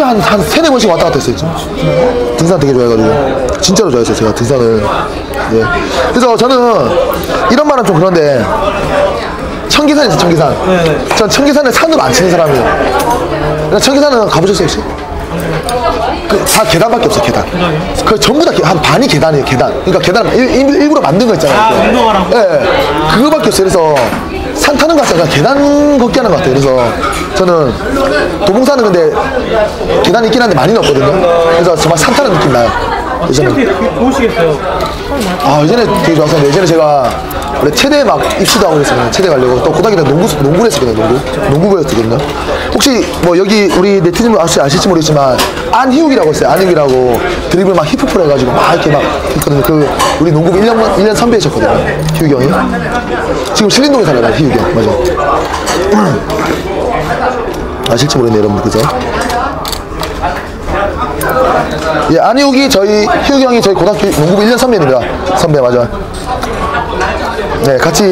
거리가 한, 한 세네 번씩 왔다 갔다 했어요 지금. 등산 되게 좋아해가지고 진짜로 좋아했어요 제가 등산을 예. 그래서 저는 이런 말은 좀 그런데 청계산 있어 청계산 전 청계산을 산으로 안 치는 사람이에요 청계산은 가보셨어요 혹시? 그 다 계단밖에 없어 계단. 그 전부 다 한 반이 계단이에요 계단. 그러니까 계단 일, 일, 일부러 만든 거 있잖아요. 아. 운동하라고? 예, 예. 그거밖에 없어요. 그래서 산 타는 거 같아요. 그냥 계단 걷기 하는 것 같아요. 그래서 저는 도봉산은 근데 계단이 있긴 한데 많이는 없거든요. 그래서 정말 산 타는 느낌 나요. 예전에. 좋으시겠어요. 아 예전에 되게 좋았었는데 예전에 제가 원래 체대 막 입시도 하고 그랬었거든요 체대 가려고 또 고등학교 때 농구 농구를 했었거든요 농구. 농구부였거든요. 혹시 뭐 여기 우리 네티즌 아시, 아실지 모르겠지만 안희욱이라고 있어요 안희욱이라고. 드리블 막 힙합을 해가지고 막 이렇게 막 했거든요. 그 우리 농구부 1년 1년 선배이셨거든요 희욱이 형이. 지금 신림동에 살아요 희욱이 형. 맞아 아실지 모르겠네요 여러분들 그죠? 예, 안희욱이 저희 희욱이 형이 저희 고등학교 농구부 1년 선배입니다. 선배 맞아. 네, 같이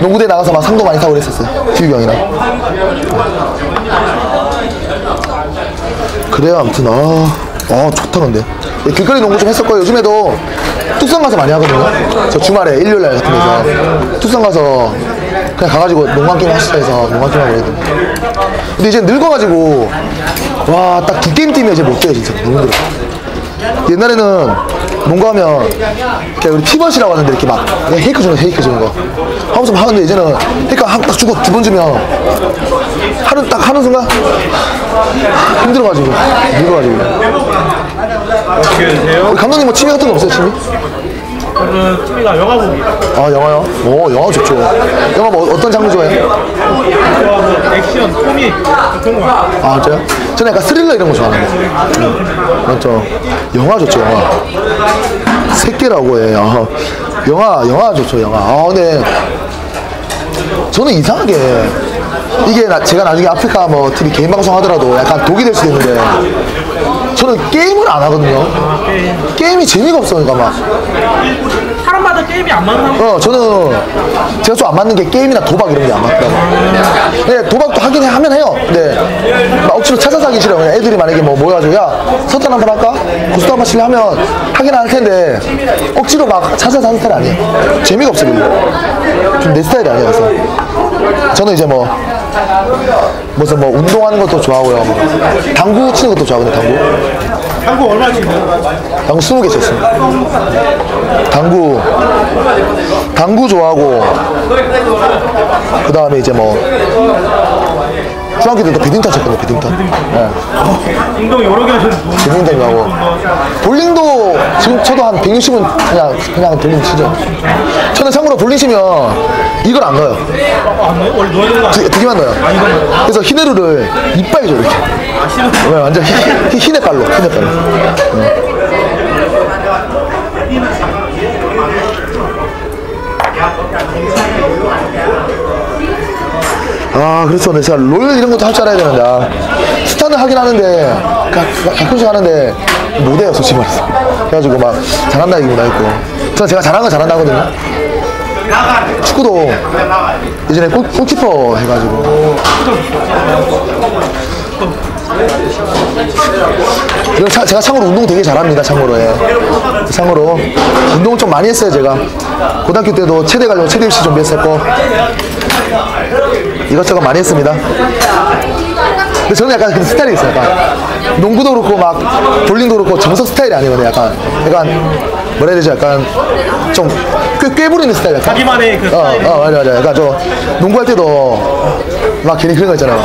농구대 나가서 막 상도 많이 타고 그랬었어요. 희욱이 형이랑. 그래요, 아무튼 아, 아 좋다 근데. 예, 길거리 농구 좀 했었고 요즘에도 뚝섬 가서 많이 하거든요. 저 주말에 일요일 날 같은 데서 뚝섬 가서 그냥 가가지고 농구 한 게임 하시다 해서 농구 한 게임 하고 그랬거든요. 근데 이제 늙어가지고 와 딱 두 게임 팀이 이제 못 돼요 진짜 너무 힘들어. 옛날에는 농구하면 그냥 우리 피벗이라고 하는데 이렇게 막 그냥 헤이크 주는 거, 헤이크 주는 거 하면서 막 하는데 이제는 헤이크 한딱 주고 두 번 주면 하는 딱 하는 순간 힘들어가지고? 우리 감독님 뭐 취미 같은 거 없어요 취미? 저는 취미가 영화 보기. 아 영화요? 오 영화 좋죠 영화 뭐 어떤 장르 좋아해요? 좋아하고 액션, 코믹 그런 거. 아 진짜요? 저는 약간 스릴러 이런 거 음, 맞죠 영화 좋죠 영화 새끼라고 해 아, 영화 영화 좋죠 영화 아 근데 저는 이상하게 이게 나- 제가 나중에 아프리카 뭐 TV 개인 방송 하더라도 약간 독이 될 수도 있는데 저는 게임을 안 하거든요 게임. 게임이 재미가 없어 그러니까 막 사람마다 게임이 안 맞는 사람. 어, 저는 제가 좀 안 맞는 게 게임이나 도박 이런 게 안 맞더라고요. 근데 도박도 하긴 해, 하면 해요. 막 억지로 찾아서 하기 싫어요. 그냥 애들이 만약에 뭐 모여가지고 야, 서탄 한번 할까? 고스톱 한번 칠래 하면 하긴 할 텐데 억지로 막 찾아서 하는 스타일 아니에요. 재미가 없어요. 별로. 좀 내 스타일이 아니에요. 그래서 저는 이제 뭐 무슨 뭐 운동하는 것도 좋아하고요. 뭐 당구 치는 것도 좋아하거든요. 당구. 한국 얼마 치세요? 당구 20개 쳤습니다. 당구, 당구 좋아하고, 그 다음에 이제 뭐, 중학교 때도 쳤거든요, 배드민턴. 네, 운동 여러 개 하셨는데. 배드민턴 좋아하고. 볼링도 지금 쳐도 한 160은 그냥, 그냥 볼링 치죠. 저는 참고로 볼링 치면 이걸 안 넣어요. 안 넣어요? 원래 넣어야 되는 거 아니에요? 두, 두 개만 넣어요. 그래서 히네루를 이빨 줘, 이렇게. 아, 네, 완전 히, 히, 히네빨로, 히네빨로. 네. 아, 그래서 근데 제가 롤 이런 것도 할 줄 알아야 되는데, 아, 스타는 하긴 하는데, 가, 가, 가 끔씩 하는데, 못해요, 솔직히 말해서. 그래가지고 막, 잘한다 얘기보다 했고. 저는 제가 잘하는 건 잘한다거든요. 축구도 예전에 골, 골키퍼 해가지고. 차- 제가 참고로 운동 되게 잘합니다, 참고로. 예. 참고로. 운동을 좀 많이 했어요, 제가. 고등학교 때도 체대 가려고 체대 입시 준비했었고. 이것저것 많이 했습니다. 근데 저는 약간 그 스타일이 있어요, 약간. 농구도 그렇고, 막, 볼링도 그렇고, 정석 스타일이 아니거든요, 약간. 약간, 뭐라 해야 되지, 약간, 좀, 꽤, 꽤 부리는 스타일, 약간. 자기만의 그 어, 스타일이. 어, 맞아, 맞아. 약간 저, 농구할 때도, 막 괜히 그런 거 있잖아요.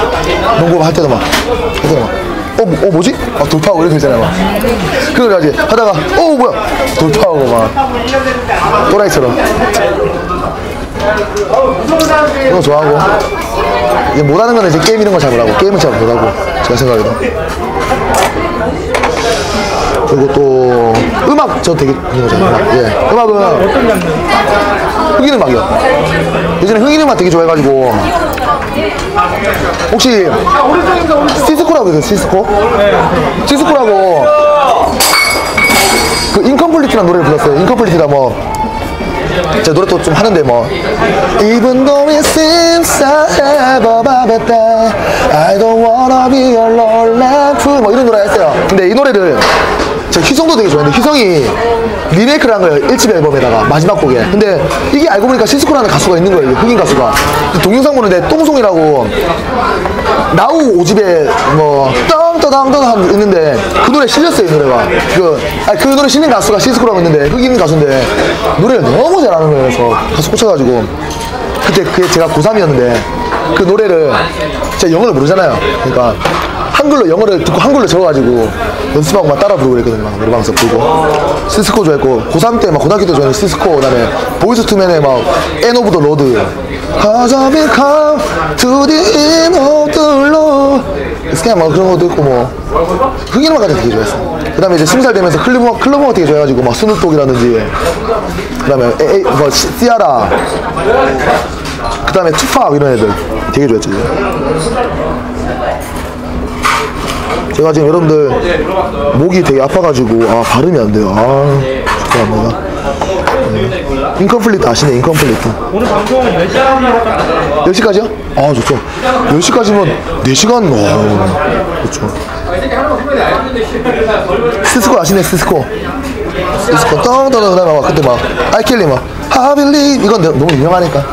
농구 할 때도 막, 할 때도 막, 어, 뭐, 어 뭐지? 아, 돌파하고 이런 거 있잖아요. 막. 하지. 하다가, 어, 뭐야? 돌파하고 막, 또라이처럼. 이런 거 좋아하고. 이제 못하는 거는 이제 게임 이런 거 잘 못하고, 게임은 잘 못하고, 제가 생각해도. 그리고 또, 음악 저 되게 좋아해요. 음악. 예. 음악은? 흑인 음악이요. 예전에 흑인 음악 되게 좋아해가지고 혹시 시스코라고 있어요 시스코? 시스코라고 그 인컴플리트라는 노래를 불렀어요 인컴플리트라 뭐 제가 노래 또좀 하는데 뭐. Even though it seems I have a bad day I don't wanna be your lonely 뭐 이런 노래 했어요. 근데 이 노래를 제가 휘성도 되게 좋아했는데 휘성이 리메이크를 한 거예요 1집 앨범에다가 마지막 곡에. 근데 이게 알고 보니까 시스코라는 가수가 있는 거예요 흑인 가수가. 동영상 보는데 똥송이라고 나우 5집에 뭐 땅떠당떠당 있는데 그 노래 실렸어요 이 노래가. 그, 아니, 그 노래 실린 가수가 시스코라고 있는데 흑인 가수인데 노래를 너무 잘하는 거예요. 그래서 가수 꽂혀가지고. 그때 그게 제가 고3이었는데 그 노래를 제가 영어를 모르잖아요. 그러니까 한글로 영어를 듣고 한글로 적어가지고 연습하고 막 따라 부르고 그랬거든요. 막 노래방에서 부르고. 시스코 좋아했고 고3 때 막 고등학교 때 좋아했는 시스코 그다음에 보이스 투맨의 막 Cause I've been come to the end of the road 그냥 막 그런 것도 있고 뭐. 흑인 음악까지 되게 좋아했어 그 다음에 이제 스무 살 되면서 음악, 클럽 음악 되게 좋아해가지고 막 스눕독이라든지. 그 다음에 에이, 뭐 시- 시아라. 그 다음에 투팍 이런 애들 되게 좋아했죠 제가 지금 여러분들 목이 되게 아파가지고 아 발음이 안 돼요. 아 죄송합니다. 음. 인컴플리트 아시네 인컴플리트. 오늘 방송은 10시 하는 10시까지요? 아 좋죠. 10시까지면 4시간? 와 좋죠. 시스코 아시네 땅땅땅 그다음에 막 그때 막 알켈리 막. I believe. 이건 내- 너무 유명하니까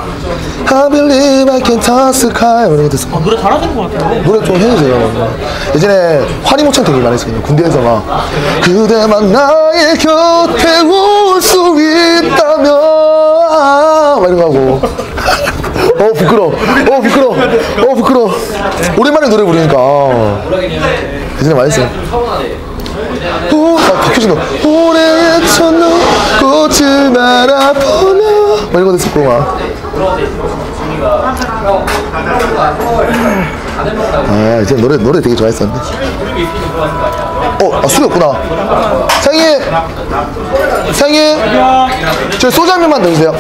I believe I can touch the sky 이런 것도 있어 노래 잘하시는 것 같아요. 노래 좀 해주세요. 예전에 환희모창 되게 많이 했거든요. 군대에서 막 그대만 나의 곁에 올 수 있다면 막 이런 거 하고 어 부끄러. 어 부끄러. 어 부끄러. 오랜만에 노래 부르니까 예전에 많이 했어요. 오, 아, 박효진 너 올해의 첫눈 꽃을 말아보며 막 이런 거 했었고 막 아, 이제 노래 노래 되게 좋아했었는데. 어, 아, 술이 없구나. 사장님, 사장님, 저 소주 한 병만 더 주세요.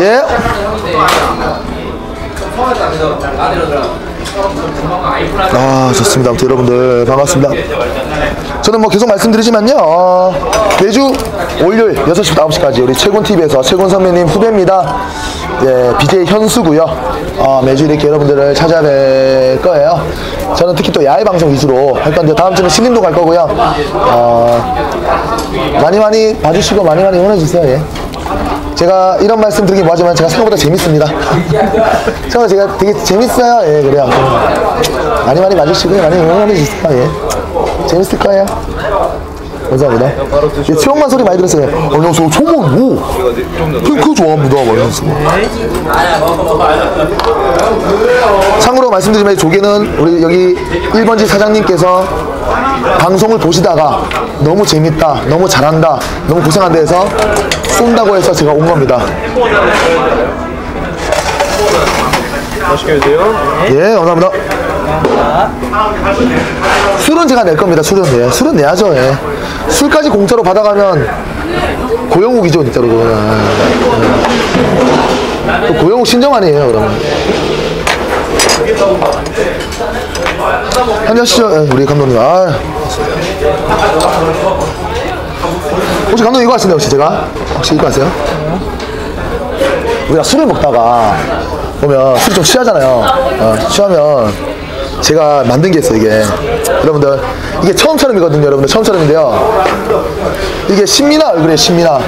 예. 아, 좋습니다. 아무튼 여러분들 반갑습니다. 저는 뭐 계속 말씀드리지만요. 어, 매주 월요일 6시부터 9시까지 우리 최곤 TV에서 최곤 선배님 후배입니다. 예, BJ 현수고요. 어, 매주 이렇게 여러분들을 찾아뵐 거예요. 저는 특히 또 야외 방송 위주로 할 건데 다음 주는 신림도 갈 거고요. 어, 많이 많이 봐주시고 많이 많이 응원해 주세요. 예. 제가 이런 말씀 드리긴 뭐하지만 제가 생각보다 재밌습니다. 생각보다 제가 되게 재밌어요. 예, 그래요. 많이 많이 봐주시고 많이 응원해 주세요. 예. 재밌을 거예요. 감사합니다. 예, 추억만 소리 많이 들었어요. 안녕하세요. 초모 뭐? 핑크 좋아합니다. 막 이러면서. 참고로 말씀드리면 조개는 우리 여기 1번지 사장님께서 방송을 보시다가 너무 재밌다, 너무 잘한다, 너무 고생한다 해서 쏜다고 해서 제가 온 겁니다. 맛있게 드세요. 예, 감사합니다. 술은 제가 낼 겁니다. 술은 예. 술은 내야죠. 예. 술까지 공짜로 받아가면 고영욱이죠, 진짜로 그거는. 예. 또 고영욱 신정 아니에요, 그러면. 한잔 하시죠, 예, 우리 감독님. 아. 혹시 감독님 이거 아시나요, 혹시 제가? 혹시 이거 아세요? 우리가 술을 먹다가 보면 술이 좀 취하잖아요. 어, 취하면 제가 만든 게 있어요, 이게. 여러분들, 이게 처음처럼이거든요, 여러분들. 처음처럼인데요. 이게 신미나 얼굴에 신미나.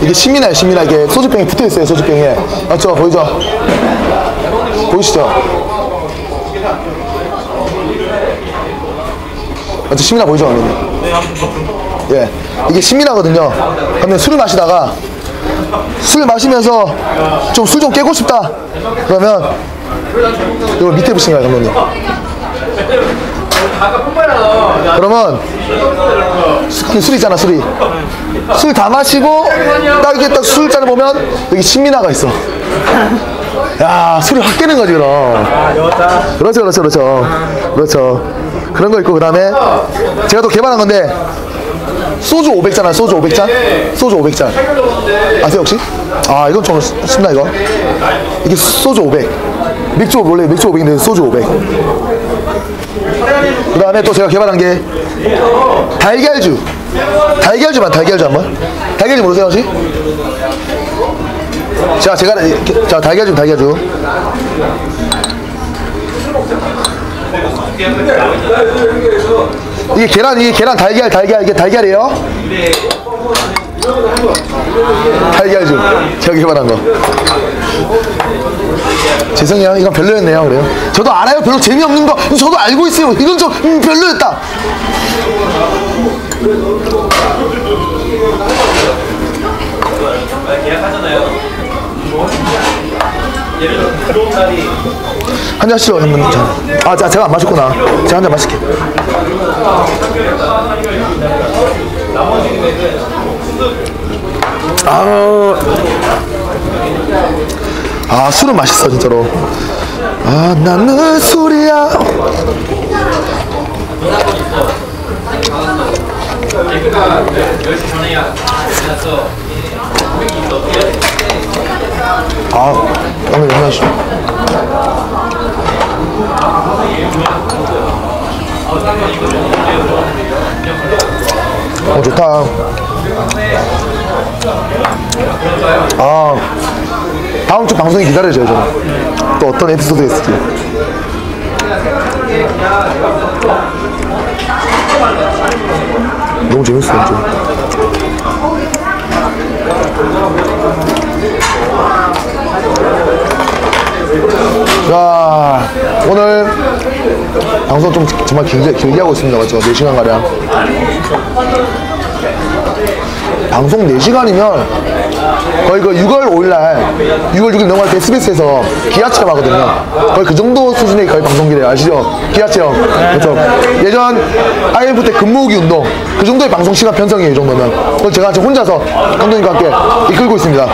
이게 신미나예요, 신미나. 이게 소주병이 붙어 있어요, 소주병에. 맞죠? 보이죠? 보이시죠? 맞죠? 신미나 보이죠, 여러분? 예. 이게 신미나거든요. 그러면 술을 마시다가 술 마시면서 좀 술 좀 깨고 싶다. 그러면 이거 밑에 붙인 거야, 감독님. 그러면 술, 술 있잖아, 술이. 술 다 마시고 딱 이게 딱 술잔을 보면 여기 신미나가 있어. 야, 술이 확 깨는 거지, 그럼. 그렇죠, 그렇죠, 그렇죠. 그렇죠. 그런 거 있고, 그 다음에 제가 또 개발한 건데 소주 500잔, 소주 500잔? 소주 500잔. 아세요, 혹시? 아, 이건 좀 쉽나, 이거? 이게 소주 500. 맥주, 원래 맥주 500인데 소주 500. 그 다음에 또 제가 개발한 게 달걀주. 달걀주만, 달걀주 한번. 달걀주 모르세요, 혹시? 자, 제가, 자, 달걀죽, 달걀죽. 이게 계란, 이게 계란, 달걀, 달걀, 이게 달걀이에요? 달걀죽. 저기 말한 거. 죄송해요. 이건 별로였네요. 그래요. 저도 알아요. 별로 재미없는 거. 저도 알고 있어요. 이건 좀 음, 별로였다. 한잔 하시죠, 형님. 자. 아, 자, 제가 안 마셨구나. 제가 한 잔 마실게. 아, 아, 술은 맛있어, 진짜로. 아, 나는 술이야. 아, 오늘 연락하시죠. 어, 좋다. 아, 다음 주 방송이 기다려져요, 저는. 또 어떤 에피소드가 있을지. 너무 재밌어요, 좀. 자, 오늘 방송 좀 정말 길게, 길게 하고 있습니다. 맞죠? 4시간 가량. 방송 4시간이면 거의 그 6월 5일날 6월 6일 넘어갈 때 SBS에서 기아체험 하거든요. 거의 그 정도 수준의 거의 방송기래요. 아시죠? 기아체험. 그렇죠. 예전 IMF 때 근무후기 운동 그 정도의 방송 시간 편성이에요. 이 정도면. 그걸 제가 지금 혼자서 감독님과 함께 이끌고 있습니다.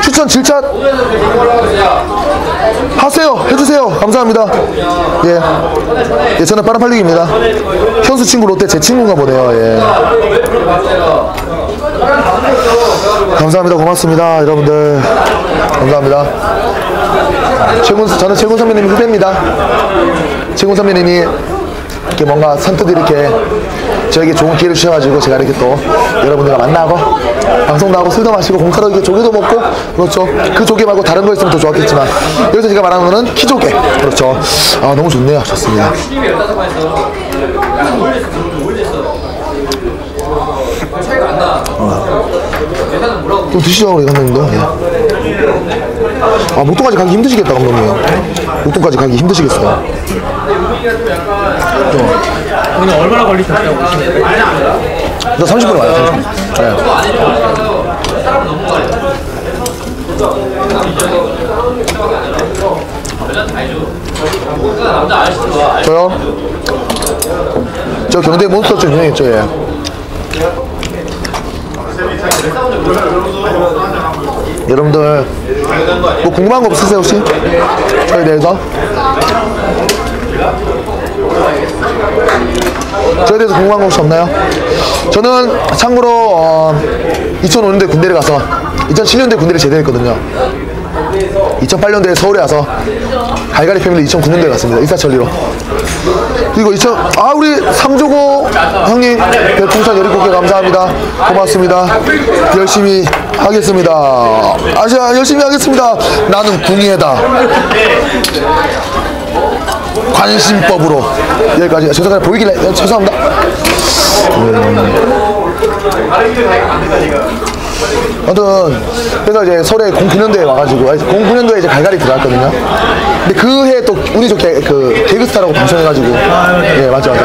추천 질차 하세요. 해주세요. 감사합니다. 예, 예 저는 빠른팔리기입니다. 현수 친구 롯데 제 친구인가 보네요. 예. 감사합니다. 고맙습니다 여러분들. 감사합니다. 최군 저는 최군 선배님 후배입니다. 최군 선배님이 이렇게 뭔가 선뜻 이렇게 저에게 좋은 기회를 주셔가지고 제가 이렇게 또 여러분들과 만나고 방송도 하고 술도 마시고 공카로 이렇게 조개도 먹고 그렇죠. 그 조개 말고 다른 거 있으면 더 좋았겠지만 여기서 제가 말하는 거는 키조개. 그렇죠. 아 너무 좋네요. 좋습니다. 어. 좀 드시죠 우리 감독님도. 예. 아 목동까지 가기 힘드시겠다 감독님. 목동까지 가기 힘드시겠어요 오늘 얼마나 걸리셨다고 저 30분 와요 30분 네. 저요? 저 경대 몬스터 좀 유명했죠 예. 여러분들 뭐 궁금한 거 없으세요 혹시? 저에 대해서? 저에 대해서 궁금한 거 혹시 없나요? 저는 참고로 어, 2005년도에 군대를 가서 2007년도에 군대를 제대했거든요. 2008년도에 서울에 와서 갈갈이 패밀리 2009년도에 갔습니다. 일사천리로. 그리고 2000, 아 우리 삼조고 형님 별풍선 17개 감사합니다. 고맙습니다. 열심히 하겠습니다. 아시아 열심히 하겠습니다. 나는 궁예다 관심법으로 여기까지. 죄송합니다. 보이길래 예, 죄송합니다. 아무튼 그래서 이제 서울에 09년도에 와가지고 09년도에 이제 갈갈이 들어갔거든요. 근데 그 해 또 운이 좋게 그 개그스타라고 당첨해가지고. 예 맞죠 맞죠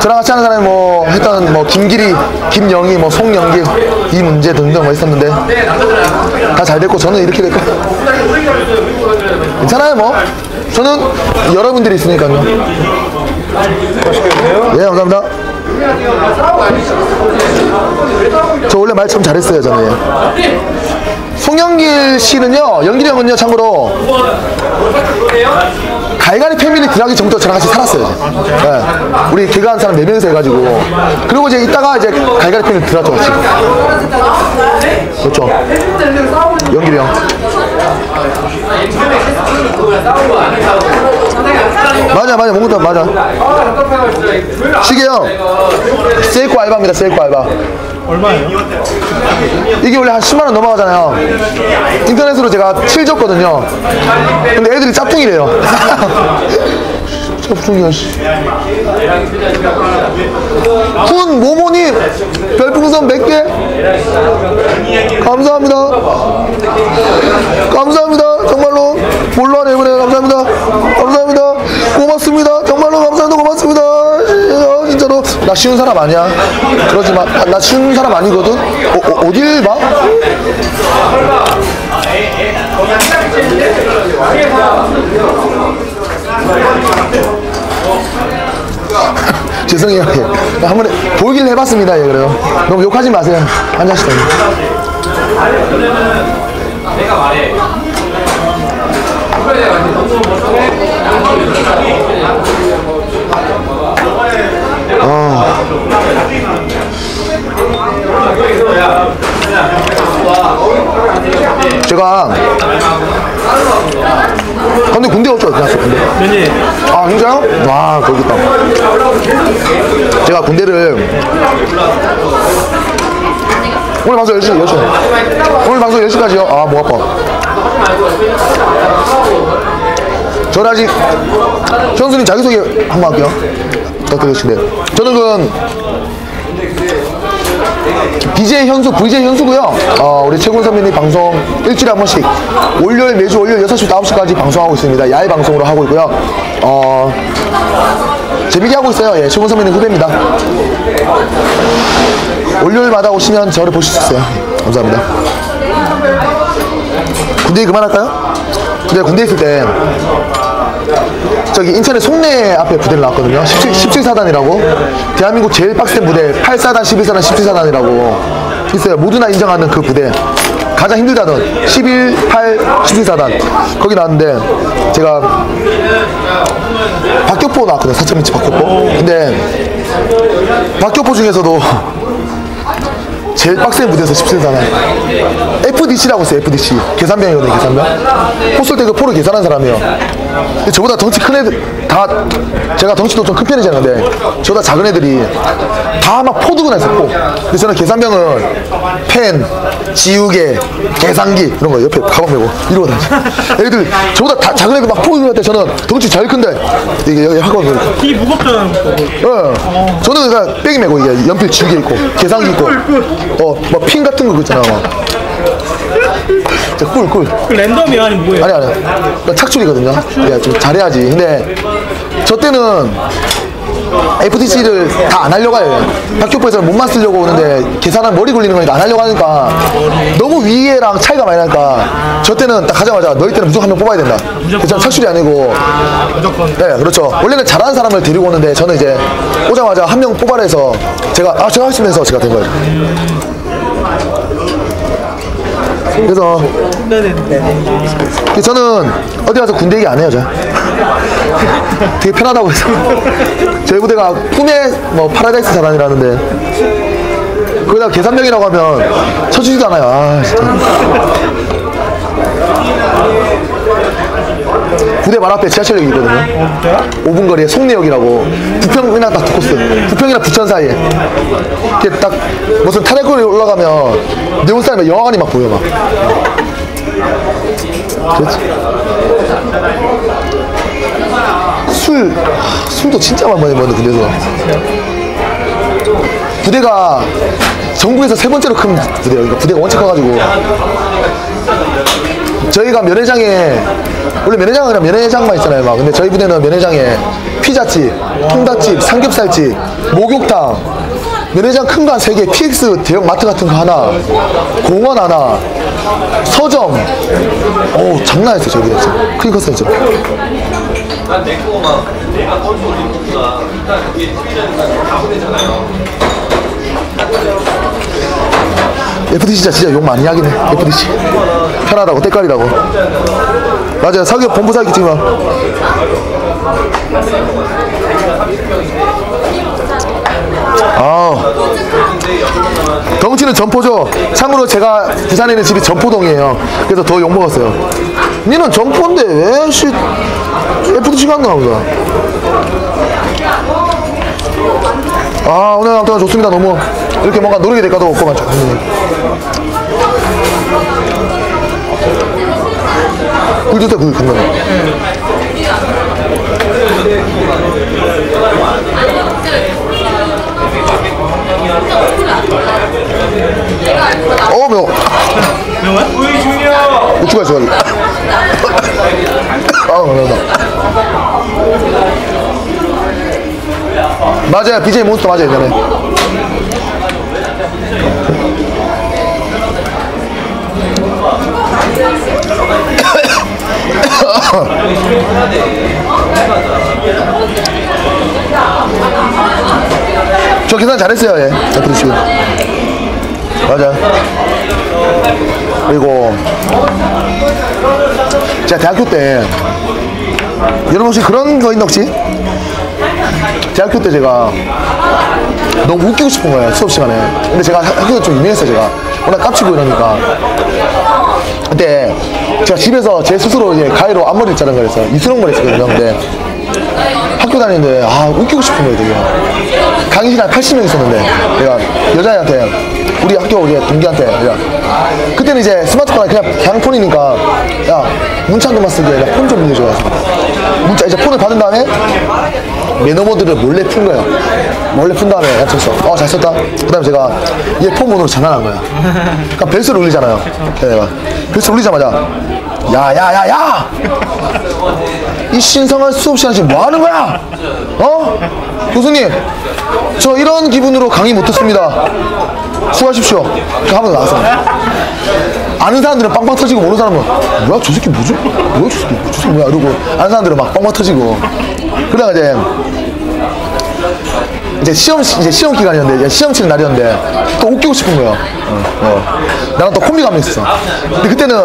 저랑 같이 하는 사람이 뭐 했던 뭐 김기리 김영희 뭐 송영길 이문제 등등 뭐 있었는데 다 잘 됐고 저는 이렇게 됐고 괜찮아요 뭐? 저는 여러분들이 있으니까요. 예 감사합니다. 저 원래 말 참 잘했어요 저는 예. 송영길 씨는요 형은요 참고로 갈갈이 패밀리 들어가기 전부터 저랑 같이 살았어요. 예. 우리 개그한 사람 4명이서 해가지고. 그리고 이제 이따가 이제 갈갈이 패밀리 들어갔죠 같이. 그렇죠. 형 맞아 맞아 몽구타 맞아. 시계요. 세이코 알바입니다 세이코 알바. 얼마예요? 이게 원래 한 10만원 넘어가잖아요. 인터넷으로 제가 7 줬거든요. 근데 애들이 짝퉁이래요. 짝퉁이야 씨. 훈 모모님 별풍선 100개 감사합니다. 감사합니다. 정말로 몰라네 이번에. 감사합니다. 감사합니다. 고맙습니다. 정말로 감사합니다. 고맙습니다. 아, 진짜로. 나 쉬운 사람 아니야. 그러지 마. 나 쉬운 사람 아니거든. 어, 어, 어딜 봐? 죄송해요. 예. 한번 보이길 해봤습니다. 예 그래요. 너무 욕하지 마세요. 앉아시다 제가 근데 군대 어쩌 어디 갔어 군대. 면이 아 진짜요? 와 거기 있다. 제가 군대를 오늘 방송 10시 10시 오늘 방송 10시까지요? 아목 아파 저는 아직 현수님 자기소개 한 번 할게요 부탁드리겠습니다 저는 그 BJ 현수, VJ 현수고요. 어, 우리 최군 선배님 방송 일주일에 한 번씩 월요일 매주 월요일 6시부터 9시까지 방송하고 있습니다. 야외 방송으로 하고 있고요. 어, 재밌게 하고 있어요. 예, 최군 선배님 후배입니다. 월요일마다 오시면 저를 보실 수 있어요. 감사합니다. 군대 그만할까요? 근데 군대 있을 때 저기 인천의 송내 앞에 부대를 나왔거든요. 17, 17사단이라고. 대한민국 제일 빡센 부대 8사단, 11사단, 17사단이라고 있어요. 모두나 인정하는 그 부대. 가장 힘들다던 11, 8, 17사단. 거기 나왔는데 제가 박격포 나왔거든요. 4.1치 박격포. 근데 박격포 중에서도 제일 빡센 부대에서 17사단. FDC라고 있어요, FDC. 계산병이거든요, 계산병. 포쏠 때그 포를 계산한 사람이에요. 저보다 덩치 큰 애들, 다, 제가 덩치도 좀 큰 편이잖아요. 근데 저보다 작은 애들이 다 막포 들고 다녔어, 포. 근데 저는 계산병은 펜, 지우개, 계산기, 이런 거 옆에 가방 메고 이러고 다녔어요. 애들, 저보다 다 작은 애들 막포 들고 다닐 때 저는 덩치 제일 큰데, 이게 여기 학원 이렇게. 되게 무겁잖아요. 예. 저는 그냥 백이 메고 이게 연필 지우개 있고 계산기 있고 어막 핀 같은 거 있잖아 막 진짜 꿀꿀. 그 랜덤이야 아니 뭐예요? 아니 아니. 나 착출이거든요. 예, 좀 잘해야지. 근데 저 때는 FTC를 다 안 하려고 해요. 박격포에서 몸만 쓰려고 오는데 계산한 머리 굴리는 거니까 안 하려고 하니까 너무 위에랑 차이가 많이 나니까 저 때는 딱 가자마자 너희 때는 무조건 한 명 뽑아야 된다. 그래서 착출이 아니고. 무조건. 네, 그렇죠. 원래는 잘하는 사람을 데리고 오는데 저는 이제 오자마자 한 명 뽑아라 해서 제가 아 제가 하시면서 제가 된 거예요. 그래서. 저는 어디 가서 군대 얘기 안 해요, 저. 되게 편하다고 해서. 저희 부대가 꿈의 뭐 파라다이스 사단이라는데 거기다 계산병이라고 하면 쳐주지도 않아요. 아, 진짜. 부대 말 앞에 지하철역이 있거든요. 어 진짜요? 5분 거리에 송내역이라고. 부평이랑 딱두 코스 부평이랑 부천 사이에. 이렇게 딱 무슨 탄핵거리 올라가면 네온 사람에 영화관이 막 보여 막. 그렇지. 술 하, 술도 진짜 많이 먹는데 군대에서. 부대가 전국에서 세 번째로 큰 부대예요. 그러니까 부대가 원체 커가지고 저희가 면회장에 원래 면회장은 그냥 면회장만 있잖아요 막. 근데 저희 부대는 면회장에 피자집, 통닭집, 삼겹살집, 목욕탕 면회장 큰 거한세 개, PX 대형 마트 같은 거 하나, 공원 하나, 서점, 오 장난 진짜 크게 컸어요 진짜 난내 거만 내가 뻘소리 못구나 일단 그게 틀리니까 다 보내잖아요. FTC 진짜 욕 많이 하긴 해 FTC 편하다고 때깔이라고. 맞아요. 사기업 본부 사기 팀은 아 덩치는 점포죠? 참고로 제가 부산에 있는 집이 점포동이에요. 그래서 더 욕먹었어요. 니는 점포인데 왜씨 FTC가 안 나와 보다. 아, 오늘 아무튼 좋습니다. 너무 이렇게 뭔가 노력이 될까도 없고만 좋 좋다, 꿀, 간다. 어, 매워. 명아? 우리 중이야. 고추가 있어 가지고. 아, 맞다. 맞아요. BJ 몬스터 맞아요, 예전에. 저 계산 잘했어요, 예. 앞으로 지금. 맞아. 그리고 제가 대학교 때 여러분 혹시 그런 거 있나 혹시? 대학교 때 제가 너무 웃기고 싶은 거예요 수업 시간에 근데 제가 학- 학교가 좀 유명했어요 제가 워낙 깝치고 이러니까 그때 제가 집에서 제 스스로 이제 가위로 앞머리 자른 거 그랬어요. 이수령 머리 했거든요. 근데 학교 다니는데 아 웃기고 싶은 거예요 되게. 강의실 한 80명 있었는데 내가 여자애한테 우리 학교 우리 동기한테 내가 그때는 이제 스마트폰이 그냥 그냥 폰이니까 야한 통만 쓰게 폰좀 빌려줘 문자 이제 폰을 받은 다음에 매너모드를 몰래 푼 거예요 몰래 푼 다음에 야 쳤어 어잘 썼다 그 다음에 제가 얘폰 번호로 장난한 거야 그러니까 벨소리 울리잖아요 네, 내가 벨소리 울리자마자 야야야야 이 신성한 수업 시간 지금 뭐 하는 거야? 어? 교수님, 저 이런 기분으로 강의 못했습니다. 수고하십시오. 그 하면 나와서. 아는 사람들은 빵빵 터지고 모르는 사람은 뭐야 저 새끼 뭐지? 뭐야 저 새끼 저 새끼 뭐야 이러고 아는 사람들은 막 빵빵 터지고 그러다가 이제 이제 시험 이제 시험 기간이었는데 시험 치는 날이었는데 또 웃기고 싶은 거예요. 어, 어. 나랑 또 콤비가 한명 있었어. 근데 그때는